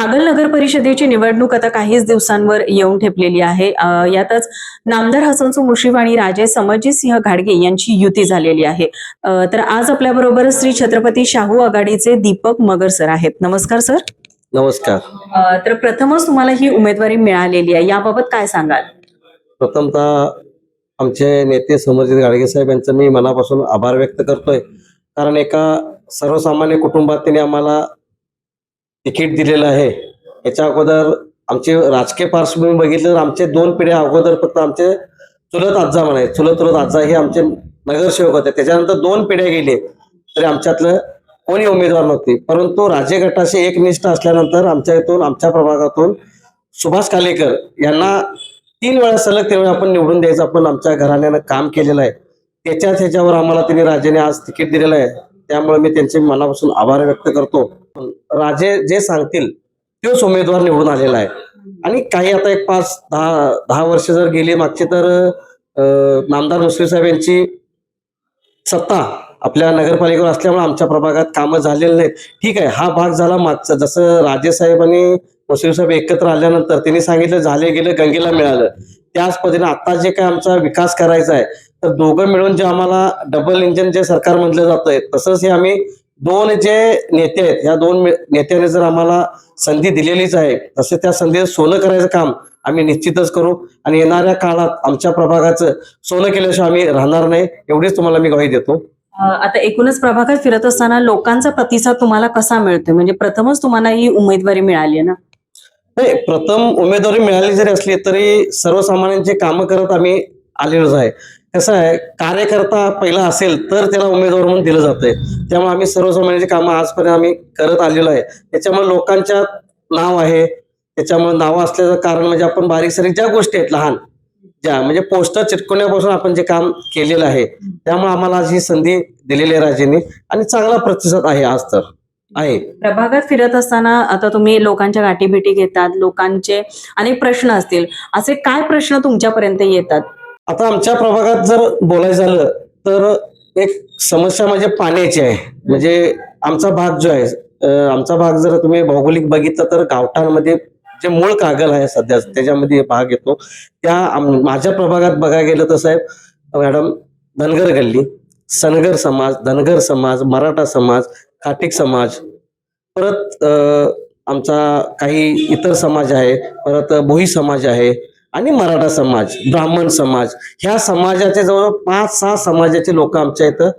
कागल नगर परिषदेची निवडणूक आता काहीच दिवसांवर येऊन ठेपलेली आहे. यातच नामदार हसनसू मुश्रीफ आणि राजे समरजित सिंह घाडगे यांची युती झालेली आहे. तर आज आपल्या बरोबर श्री छत्रपती शाहू आघाडीचे दीपक मगर सर आहेत. नमस्कार सर. नमस्कार. तर प्रथमच तुम्हाला ही उमेदवारी मिळालेली आहे. याबाबत काय सांगाल? प्रथमतः आमचे नेते समरजित गाडगे साहेब यांचं मी मनापासून आभार व्यक्त करतोय. कारण एका सर्वसामान्य कुटुंबात त्यांनी आम्हाला तिकीट दिलेलं आहे. याच्या अगोदर आमचे राजकीय पार्श्वभूमी बघितलं तर आमचे दोन पिढ्या अगोदर फक्त आमचे चुलत आजा म्हणाय चुलत चुलत आजा हे आमचे नगरसेवक होते. त्याच्यानंतर दोन पिढ्या गेले. तरी आमच्यातलं कोणी उमेदवार नव्हती. परंतु राजे गटाशी एकनिष्ठ असल्यानंतर आमच्या इथून आमच्या प्रभागातून सुभाष कालेकर यांना तीन वेळा सलग तीन वेळा आपण निवडून द्यायचं आपण आमच्या घराण्यानं काम केलेलं आहे. त्याच्याच ह्याच्यावर आम्हाला त्यांनी राजेने आज तिकीट दिलेलं आहे. त्यामुळे मी त्यांचे मनापासून आभार व्यक्त करतो. राजे जे सांगतील तोच उमेदवार निवडून आलेला आहे. आणि काही आता एक पाच दहा दहा वर्ष जर गेली मागची तर नामदार मुश्रीफ साहेब यांची सत्ता आपल्या नगरपालिकेवर असल्यामुळे आमच्या प्रभागात कामं झालेली नाहीत. ठीक आहे हा भाग झाला मागचा. जसं राजे साहेब आणि मुश्रीफ साहेब एकत्र आल्यानंतर त्यांनी सांगितलं झाले गेलं गंगेला मिळालं. त्याच पद्धतीने आता जे काय आमचा विकास करायचा आहे तर दोघं मिळून जे आम्हाला डबल इंजिन जे सरकार म्हटलं जातंय तसंच हे आम्ही दोन जे नेते आहेत या दोन नेत्याने जर आम्हाला संधी दिलेलीच आहे तसे त्या संधीचं सोनं करायचं काम आम्ही निश्चितच करू. आणि येणाऱ्या काळात आमच्या प्रभागाचं सोनं केल्याशिवाय आम्ही राहणार नाही एवढीच तुम्हाला मी ग्वाही देतो. आता एकूणच प्रभागात फिरत असताना लोकांचा प्रतिसाद तुम्हाला कसा मिळतोय? म्हणजे प्रथमच तुम्हाला ही उमेदवारी मिळाली आहे ना? नाही प्रथम उमेदवारी मिळाली जरी असली तरी सर्वसामान्यांचे कामं करत आम्ही आलेलोच आहे. कसं आहे कार्यकर्ता पहिला असेल तर त्याला उमेदवार म्हणून दिलं जातंय. त्यामुळे आम्ही सर्वसामान्यांची कामं आजपर्यंत आम्ही करत आलेलो आहे. त्याच्यामुळे लोकांच्या नाव आहे. त्याच्यामुळे नावं असल्याचं कारण म्हणजे आपण बारीक सारीक ज्या गोष्टी आहेत लहान ज्या म्हणजे पोस्टर चिटकवण्यापासून आपण जे काम केलेलं आहे त्यामुळे आम्हाला आज ही संधी दिलेली आहे राजेंनी आणि चांगला प्रतिसाद आहे आज तर. आहे. प्रभागात फिरत असताना आता तुम्ही लोकांच्या गाठीभेटी घेतात लोकांचे अनेक प्रश्न असतील. असे काय प्रश्न तुमच्यापर्यंत येतात? आता आमच्या प्रभागात जर बोलायचं झालं तर एक समस्या म्हणजे पाण्याची आहे. म्हणजे आमचा भाग जो आहे आमचा भाग जर तुम्ही भौगोलिक बघितला तर गावठाणमध्ये जे मूळ कागल आहे सध्या त्याच्यामध्ये भाग येतो. त्या माझ्या प्रभागात बघायला गेलं तर साहेब मॅडम धनगर गल्ली सनगर समाज धनगर समाज मराठा समाज काटिक समाज परत आमचा काही इतर समाज आहे परत भोई समाज आहे आणि मराठा समाज ब्राह्मण समाज ह्या समाजाचे जवळ पाच सहा समाजाचे लोक आमच्या इथं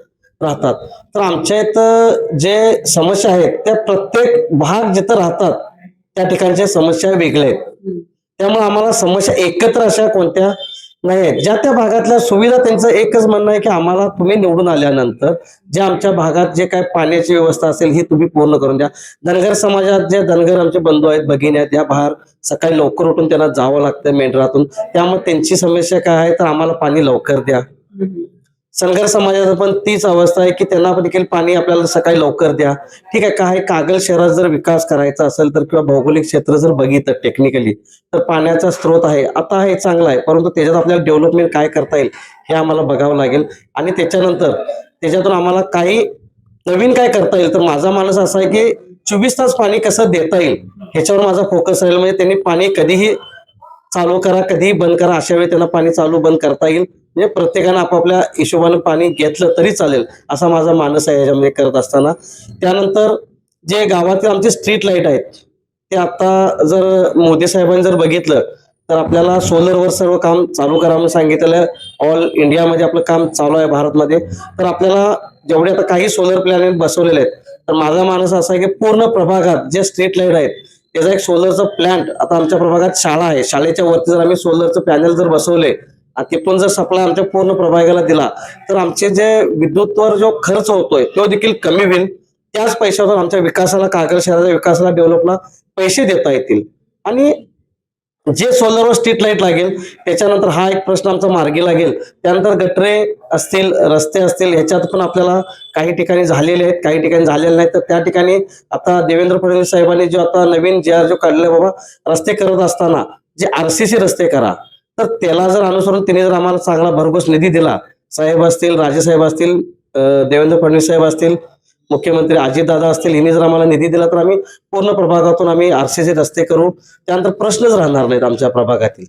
राहतात. तर आमच्या इथं जे समस्या आहेत त्या प्रत्येक भाग जिथं राहतात त्या ठिकाणच्या समस्या वेगळ्या आहेत. त्यामुळे आम्हाला समस्या एकत्र अशा कोणत्या नाही ज्या त्या भागातल्या सुविधा त्यांचं एकच म्हणणं आहे की आम्हाला तुम्ही निवडून आल्यानंतर जे आमच्या भागात जे काय पाण्याची व्यवस्था असेल ही तुम्ही पूर्ण करून द्या. धनगर समाजात जे धनगर आमचे बंधू आहेत भगिनी आहेत या बाहेर सकाळी लवकर उठून त्यांना जावं लागतं मेंढरातून. त्यामुळे त्यांची समस्या काय आहे तर आम्हाला पाणी लवकर द्या. सनगर समाजाचं पण तीच अवस्था आहे की त्यांना देखील पाणी आपल्याला सकाळी लवकर द्या. ठीक आहे काय कागल शहरात जर विकास करायचा असेल तर किंवा भौगोलिक क्षेत्र जर बघितलं टेक्निकली तर पाण्याचा स्रोत आहे. आता हे चांगला आहे परंतु त्याच्यात आपल्याला डेव्हलपमेंट काय करता येईल हे आम्हाला बघावं लागेल. आणि त्याच्यानंतर त्याच्यातून आम्हाला काही नवीन काय करता येईल? तर माझा मानस असा आहे की चोवीस तास पाणी कसं देता येईल? ह्याच्यावर माझा फोकस राहील. म्हणजे त्यांनी पाणी कधीही चालू करा कधीही बंद करा. अशा वेळी त्यांना पाणी चालू बंद करता येईल. म्हणजे प्रत्येकानं आपापल्या हिशोबानं पाणी घेतलं तरी चालेल असा माझा मानस आहे याच्यामध्ये करत असताना. त्यानंतर जे गावातील आमचे स्ट्रीट लाइट आहेत ते आता जर मोदी साहेबांनी जर बघितलं तर आपल्याला सोलरवर सर्व काम चालू करा म्हणून सांगितलेलं आहे. ऑल इंडियामध्ये आपलं काम चालू आहे भारतमध्ये. तर आपल्याला जेवढे आता काही सोलर प्लॅनेट बसवलेले आहेत तर माझा मानस असा आहे की पूर्ण प्रभागात जे स्ट्रीट लाइट आहेत त्याचा एक सोलरचं प्लांट आता आमच्या प्रभागात शाळा आहे. शाळेच्या वरती जर आम्ही सोलरचं पॅनल जर बसवले आणि तिथून जर सप्लाय आमच्या पूर्ण प्रभागाला दिला तर आमचे जे विद्युतवर जो खर्च होतोय तो देखील कमी होईल. त्याच पैशावर आमच्या विकासाला कागल शहराच्या विकासाला डेव्हलपला पैसे देता येतील. आणि जे सोलरवर स्ट्रीट लाइट लागेल त्याच्यानंतर हा एक प्रश्न आमचा मार्गी लागेल. त्यानंतर गटरे असतील रस्ते असतील ह्याच्यात पण आपल्याला काही ठिकाणी झालेले आहेत काही ठिकाणी झालेले नाहीत. तर त्या ठिकाणी आता देवेंद्र फडणवीस साहेबांनी जो आता नवीन जे आर जो काढले बाबा रस्ते करत असताना जे आरसीसी रस्ते करा तर त्याला जर अनुसरून तिने जर आम्हाला चांगला भरघोस निधी दिला साहेब असतील राजेसाहेब असतील देवेंद्र फडणवीस साहेब असतील मुख्यमंत्री अजितदादा असतील यांनी जर आम्हाला निधी दिला तर आम्ही पूर्ण प्रभागातून आम्ही आरसीसी रस्ते करू. त्यानंतर प्रश्नच राहणार नाहीत आमच्या प्रभागातील.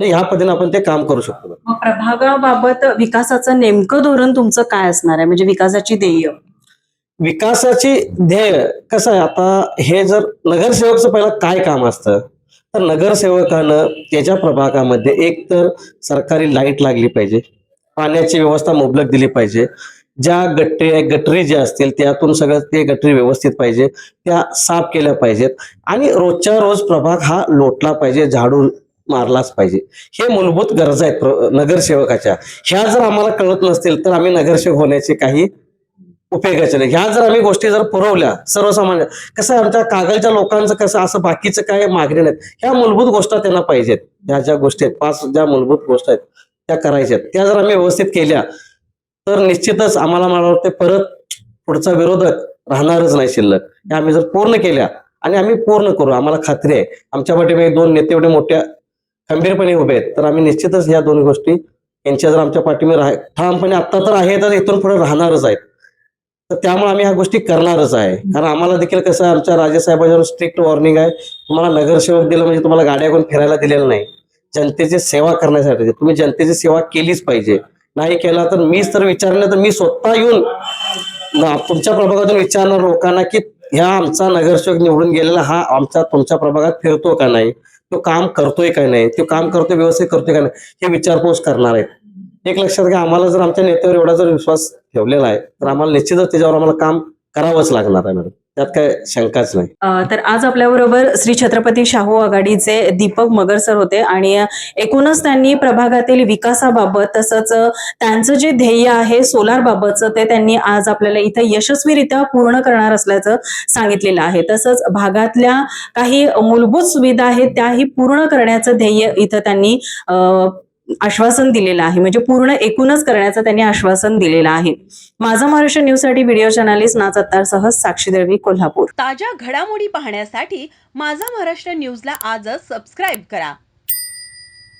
ह्या पद्धतीने आपण ते काम करू शकतो. प्रभागाबाबत विकासाचं नेमकं धोरण तुमचं काय असणार आहे? म्हणजे विकासाची ध्येय. विकासाची ध्येय कसं आहे? आता हे जर नगरसेवकचं पहिलं काय काम असतं? तर नगरसेवकानं त्याच्या प्रभागामध्ये एक तर सरकारी लाइट लागली पाहिजे पाण्याची व्यवस्था मुबलक दिली पाहिजे ज्या गट्टे गटरी ज्या असतील त्यातून सगळं ते गटरी व्यवस्थित पाहिजे त्या साफ केल्या पाहिजेत आणि रोजच्या रोज प्रभाग हा लोटला पाहिजे झाडू मारलाच पाहिजे. हे मूलभूत गरजा आहेत प्र- नगरसेवकाच्या. ह्या जर आम्हाला कळत नसतील तर आम्ही नगरसेवक होण्याचे काही उपयोगाचे नाही. ह्या जर आम्ही गोष्टी जर पुरवल्या सर्वसामान्य कसं आमच्या कागलच्या लोकांचं कसं असं बाकीचं काय मागणी नाहीत. ह्या मूलभूत गोष्टी त्यांना पाहिजेत. ह्या ज्या गोष्टी आहेत पाच ज्या मूलभूत गोष्टी आहेत त्या करायच्या आहेत. त्या जर आम्ही व्यवस्थित केल्या तर निश्चितच आम्हाला मला वाटते परत पुढचा विरोधक राहणारच नाही शिल्लक. ह्या आम्ही जर पूर्ण केल्या आणि आम्ही पूर्ण करू आम्हाला खात्री आहे. आमच्या पाठीमागे दोन नेते एवढे मोठ्या खंबीरपणे उभे आहेत. तर आम्ही निश्चितच या दोन गोष्टी यांच्या जर आमच्या पाठीमागे राह ठामपणे आत्ता तर आहे तर इथून पुढे राहणारच आहेत. तर त्यामुळे आम्ही ह्या गोष्टी करणारच आहे. कारण आम्हाला देखील कसं आहे, आमच्या राजेसाहेबांच्यावर स्ट्रिक्ट वॉर्निंग आहे. तुम्हाला नगरसेवक दिलं म्हणजे तुम्हाला गाड्या घेऊन फिरायला दिलेलं नाही. जनतेची सेवा करण्यासाठी. तुम्ही जनतेची सेवा केलीच पाहिजे. नाही केला तर मीच तर विचारलं तर मी स्वतः येऊन तुमच्या प्रभागातून विचारणार लोकांना की ह्या आमचा नगरसेवक निवडून गेलेला हा आमचा तुमच्या प्रभागात फिरतो का नाही? तो काम करतोय का नाही? तो काम करतोय व्यवस्थित करतोय का नाही? हे विचारपूस करणार आहेत. एक लक्षात घ्या आम्हाला जर आमच्या नेत्यावर एवढा जर विश्वास ठेवलेला आहे तर आम्हाला निश्चितच त्याच्यावर आम्हाला काम करावंच लागणार आहे मॅडम त्यात काय शंकाच नाही. तर आज आपल्याबरोबर श्री छत्रपती शाहू आघाडीचे दीपक मगर सर होते आणि एकूणच त्यांनी प्रभागातील विकासाबाबत तसंच त्यांचं जे ध्येय आहे सोलार बाबतचं ते त्यांनी आज आपल्याला इथं यशस्वीरित्या पूर्ण करणार असल्याचं सांगितलेलं आहे. तसंच भागातल्या काही मूलभूत सुविधा आहेत त्याही पूर्ण करण्याचं ध्येय इथं त्यांनी आश्वासन दिलेलं आहे. म्हणजे पूर्ण एकूणच करण्याचं त्यांनी आश्वासन दिलेलं आहे. माझा महाराष्ट्र न्यूजसाठी व्हिडिओ जर्नालिस्ट नाच अत्तारसह साक्षी दळवी कोल्हापूर. ताज्या घडामोडी पाहण्यासाठी माझा महाराष्ट्र न्यूजला आजच सबस्क्राईब करा.